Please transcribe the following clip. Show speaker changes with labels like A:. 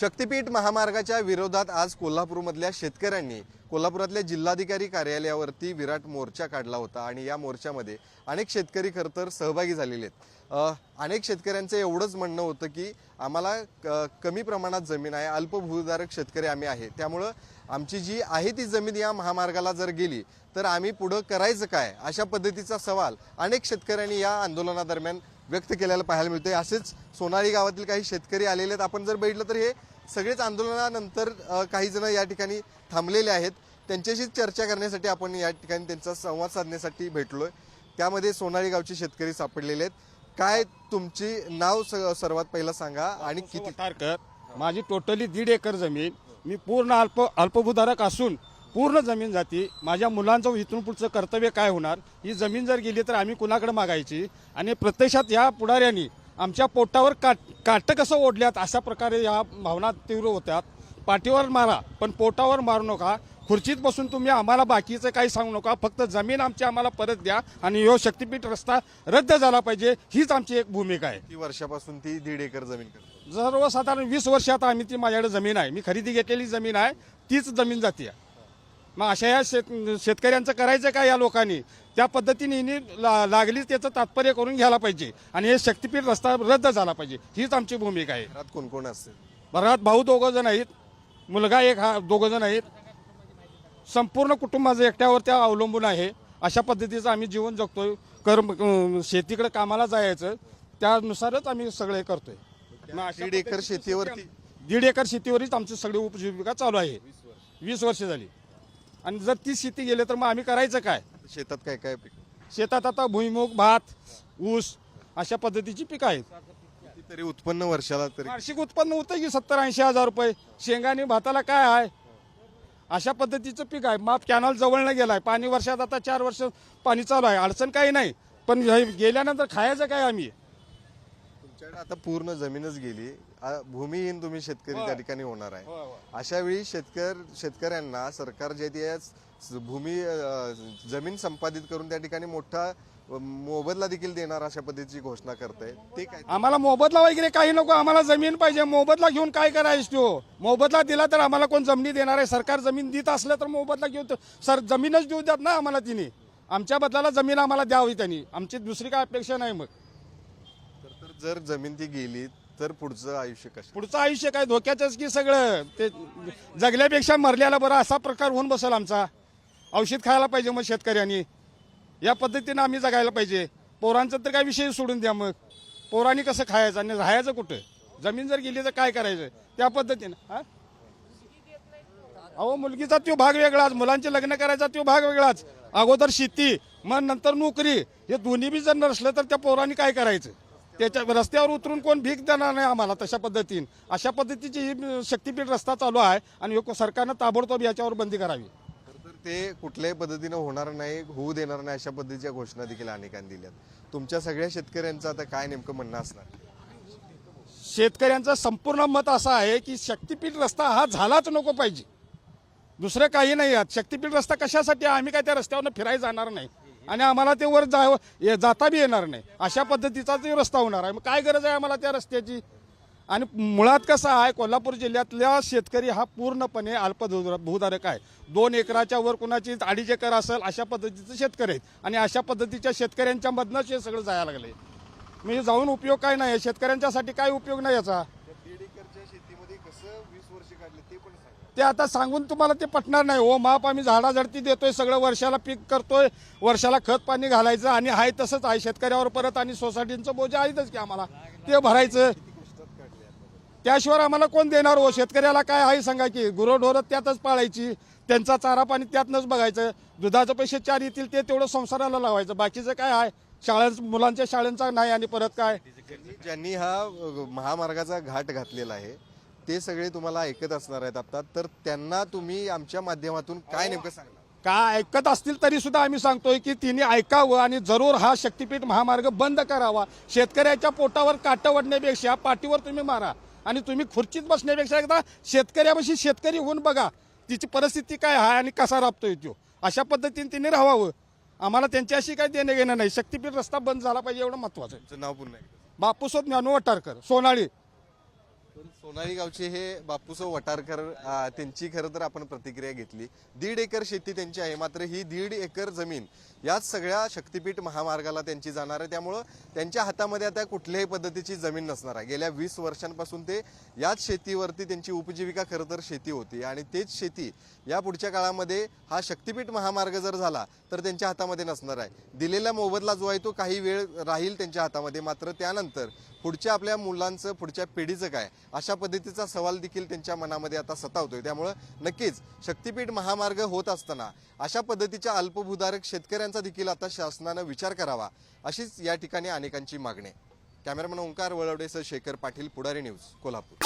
A: शक्तीपीठ महामार्गाच्या विरोधात आज कोल्हापूरमधल्या शेतकऱ्यांनी कोल्हापुरातल्या जिल्हाधिकारी कार्यालयावरती विराट मोर्चा काढला होता आणि या मोर्चामध्ये अनेक शेतकरी खरं तर सहभागी झालेले आहेत. अनेक शेतकऱ्यांचं एवढंच म्हणणं होतं की आम्हाला क- कमी प्रमाणात जमीन आहे अल्पभूधारक शेतकरी आम्ही आहे. त्यामुळं आमची जी आहे ती जमीन या महामार्गाला जर गेली तर आम्ही पुढं करायचं काय? अशा पद्धतीचा सवाल अनेक शेतकऱ्यांनी या आंदोलनादरम्यान व्यक्त केलेलं पाहायला मिळतंय. असेच सोनाळी गावातील काही शेतकरी आलेले आहेत. आपण जर बघितलं तर हे सगळेच आंदोलनानंतर काही जण या ठिकाणी थांबलेले आहेत. त्यांच्याशी चर्चा करण्यासाठी आपण या ठिकाणी त्यांचा संवाद साधण्यासाठी भेटलोय. त्यामध्ये सोनाळी गावचे शेतकरी सापडलेले आहेत. काय तुमची नाव स- सर्वात पहिलं सांगा आणि किती?
B: माझी टोटली दीड एकर जमीन मी पूर्ण अल्प अल्पभूधारक असून पूर्ण जमीन जाती. माझ्या मुलांचं इथून पुढचं कर्तव्य काय होणार? ही जमीन जर गेली तर आम्ही कुणाकडे मागायची? आणि प्रत्यक्षात या पुढाऱ्यांनी आमच्या पोटावर काट काटं कसं ओढल्यात अशा प्रकारे या भावना तीव्र होत्यात. पाठीवर मारा पण पोटावर मारू नका. खुर्चीत बसून तुम्ही आम्हाला बाकीचं काही सांगू नका. फक्त जमीन आमची आम्हाला परत द्या आणि ह्यो शक्तीपीठ रस्ता रद्द झाला पाहिजे हीच आमची एक भूमिका आहे.
A: किती वर्षापासून ती दीड एकर जमीन
B: सर्वसाधारण वीस वर्षात आम्ही ती माझ्याकडे जमीन आहे. मी खरेदी घेतलेली जमीन आहे तीच जमीन जाते मग अशा या शेत शेतकऱ्यांचं करायचं काय या लोकांनी? त्या पद्धतीने ला लागली त्याचं तात्पर्य करून घ्यायला पाहिजे. आणि हे शक्तीपीठ रस्ता रद्द झाला पाहिजे. हीच आमची भूमिका आहे.
A: घरात कोण कोण असेल
B: घरात भाऊ दोघं जण आहेत. मुलगा एक हा दोघं जण आहेत. संपूर्ण कुटुंब माझं एकट्यावर त्या अवलंबून आहे. अशा पद्धतीचं आम्ही जीवन जगतोय. कर्म अं, शेतीकडे कामाला जायचं. त्यानुसारच आम्ही सगळे करतोय.
A: दीड एकर शेतीवरती
B: दीड एकर शेतीवरच आमची सगळी उपजीविका चालू आहे. वीस वर्ष झाली. आणि जर ती शेती गेली तर मग आम्ही करायचं काय?
A: शेतात काय काय पीक?
B: शेतात आता भुईमुग भात ऊस अशा पद्धतीची पिकं आहेत.
A: कितीतरी उत्पन्न वर्षाला तरी.
B: वार्षिक उत्पन्न होतं की सत्तर ऐंशी हजार रुपये. शेंगाने भाताला काय आहे? अशा पद्धतीचं पीक आहे. माप कॅनॉल जवळनं गेलाय. पाणी वर्षात आता चार वर्ष पाणी चालू आहे. अडचण काही नाही. पण हे गेल्यानंतर खायचं काय आम्ही?
A: तुमच्याकडे आता पूर्ण जमीनच गेली. आ, भूमिहीन तुम्ही शेतकरी त्या ठिकाणी होणार आहे. अशा वेळी शेतकर शेतकऱ्यांना सरकार जे ते स- भूमी अ, जमीन संपादित करून त्या ठिकाणी मोठा अ, मोबदला देखील देणार अशा पद्धतीची घोषणा करताय. ते काय?
B: आम्हाला मोबदला वगैरे काही नको. आम्हाला जमीन पाहिजे. मोबदला घेऊन काय करायचं तो? मोबदला दिला तर आम्हाला कोण जमिनी देणार आहे? सरकार जमीन देत असलं तर मोबदला घेऊ तर- सर जमीनच देऊ द्यात ना आम्हाला तिने. आमच्या बदलाला जमीन आम्हाला द्यावी त्यांनी. आमची दुसरी काय अपेक्षा नाही मग.
A: जर जमीन ती गेली तर पुढचं आयुष्य कसं
B: पुढचं आयुष्य काय? धोक्याचंच की सगळं? ते जगल्यापेक्षा मरल्याला बरं असा प्रकार होऊन बसेल आमचा. औषध खायला पाहिजे मग शेतकऱ्यांनी. या पद्धतीनं आम्ही जगायला पाहिजे. पोरांचं तर काय विषय सोडून द्या मग. पोरांनी कसं खायचं आणि राहायचं कुठं? जमीन जर गेली तर काय करायचं? त्या पद्धतीनं हा? अहो मुलगीचा तो भाग वेगळाच. मुलांचे लग्न करायचा तो भाग वेगळाच. अगोदर शेती मग नंतर नोकरी. हे दोन्ही बी जर नसलं तर त्या पोरांनी काय करायचं? त्याच्या रस्त्यावर उतरून कोण भीक देणार नाही आम्हाला तशा पद्धतीने. अशा पद्धतीची ही शक्तीपीठ रस्ता चालू आहे आणि सरकारनं ताबडतोब याच्यावर बंदी करावी.
A: ते कुठल्याही पद्धतीनं होणार नाही होऊ देणार नाही अशा पद्धतीच्या घोषणा देखील अनेकांनी दिल्यात. तुमच्या सगळ्या शेतकऱ्यांचं आता काय नेमकं म्हणणं असणार?
B: शेतकऱ्यांचं संपूर्ण मत असं आहे की शक्तीपीठ रस्ता हा झालाच नको पाहिजे. दुसरं काही नाही यात. शक्तीपीठ रस्ता कशासाठी? आम्ही काय त्या रस्त्यावर फिरायला जाणार नाही. आणि आम्हाला ते वर जा ये- जाता बी येणार नाही. अशा पद्धतीचा ते रस्ता होणार आहे. मग काय गरज आहे आम्हाला त्या रस्त्याची? आणि मुळात कसं आहे कोल्हापूर जिल्ह्यातल्या शेतकरी हा पूर्णपणे अल्प भूधारक आहे. दोन एकराच्या वर कुणाची अडीच एकर असेल अशा पद्धतीचे शेतकरी आहेत. आणि अशा पद्धतीच्या शेतकऱ्यांच्या मधनंच हे सगळं जायला लागले म्हणजे जाऊन उपयोग काय नाही शेतकऱ्यांच्यासाठी काय उपयोग नाही याचा
A: दीड एकरच्या शेतीमध्ये कसं वीस वर्ष काढले ते
B: आता सांगून तुम्हाला ते पटणार नाही. हो माप आम्ही झाडाझडती देतोय सगळं वर्षाला पीक करतोय वर्षाला खत पाणी घालायचं आणि आहे तसंच आहे. शेतकऱ्यावर परत आणि सोसायटीचं बोजा आहेतच की आम्हाला. ते भरायचं. त्याशिवाय आम्हाला कोण देणार हो? शेतकऱ्याला काय आहे सांगा की गुरंढोरं त्यातच पाळायची त्यांचा चारा पाणी त्यातनंच बघायचं दुधाचे पैसे चार येतील ते तेवढं संसाराला लावायचं. बाकीचं काय आहे? शाळा मुलांच्या शाळांचा नाही आणि परत काय?
A: ज्यांनी- हा महामार्गाचा घाट घातलेला आहे ते सगळे तुम्हाला ऐकत असणार आहेत आता. तर त्यांना तुम्ही आमच्या माध्यमातून काय नेमकं सांगणार?
B: का ऐकत असतील तरी सुद्धा आम्ही सांगतोय की तिने ऐकावं आणि जरूर हा शक्तीपीठ महामार्ग बंद करावा. शेतकऱ्याच्या पोटावर काटं वडण्यापेक्षा पाठीवर तुम्ही मारा आणि तुम्ही खुर्चीत बसण्यापेक्षा एकदा शेतकऱ्यापाशी शेतकरी होऊन बघा. तिची परिस्थिती काय आहे आणि कसा राबतोय तो. अशा पद्धतीने तिने राहावं. आम्हाला त्यांच्याशी काही देणं घेणं नाही. शक्तीपीठ रस्ता बंद झाला पाहिजे एवढं महत्वाचं आहे.
A: नाव पुन्हा एकदा
B: बापूसोद ज्ञानू वटारकर सोनाळी.
A: सोनाली गावचे हे बापूसो वटारकर त्यांची खरं तर आपण प्रतिक्रिया घेतली. दीड एकर शेती त्यांची आहे मात्र ही दीड एकर जमीन याच सगळ्या शक्तीपीठ महामार्गाला त्यांची जाणार आहे. त्यामुळं त्यांच्या हातामध्ये आता कुठल्याही पद्धतीची जमीन नसणार आहे. गेल्या वीस वर्षांपासून ते याच शेतीवरती त्यांची उपजीविका खरं तर शेती होती. आणि तेच शेती या पुढच्या काळामध्ये हा शक्तीपीठ महामार्ग जर झाला तर त्यांच्या हातामध्ये नसणार आहे. दिलेला मोबदला जो आहे तो काही वेळ राहील त्यांच्या हातामध्ये. मात्र त्यानंतर पुढच्या आपल्या मुलांचं पुढच्या पिढीचं काय? अशा पद्धतीचा सवाल देखील त्यांच्या मनामध्ये आता सतावतोय त्यामुळं नक्कीच शक्तीपीठ महामार्ग होत असताना अशा पद्धतीच्या अल्पभूधारक शेतकऱ्यांचा देखील आता शासनानं विचार करावा अशीच या ठिकाणी अनेकांची मागणी. आहे ओंकार वळवडेसह शेखर पाटील पुढारी न्यूज कोल्हापूर.